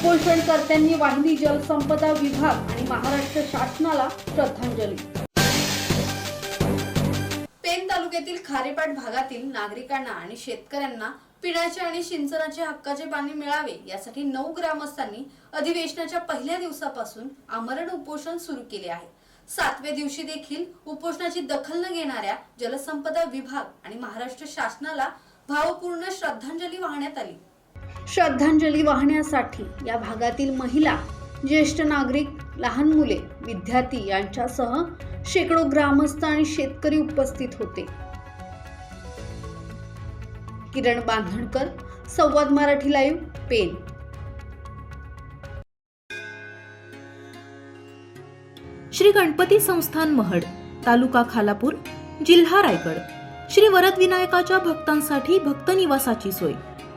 उपोषणकर्त्यांनी वाहिली जलसंपदा विभाग आणि महाराष्ट्र शासनाला श्रद्धांजली. पेन तालुक्यातील खारेपाट भागातील नागरिकांना आणि शेतकऱ्यांना पिण्याचे आणि सिंचनाचे हक्काचे पाणी मिळावे यासाठी नऊ ग्रामस्थांनी अधिवेशनाच्या पहिल्या दिवसापासून आमरण उपोषण सुरू केले आहे. सातव्या दिवशी देखील उपोषणाची दखल न घेणाऱ्या जलसंपदा विभाग आणि महाराष्ट्र शासनाला भावपूर्ण श्रद्धांजली वाहण्यात आली. श्रद्धांजली वाहण्यासाठी या भागातील महिला ज्येष्ठ नागरिक लहान मुले विद्यार्थी यांच्यासह शेकडो ग्रामस्थ आणि शेतकरी उपस्थित होते. किरण बांधणकर संवाद मराठी लाईव्ह पेन श्री गणपती संस्थान महड तालुका खालापूर जिल्हा रायगड. श्री वरदविनायकाच्या भक्तांसाठी भक्त निवासाची सोय.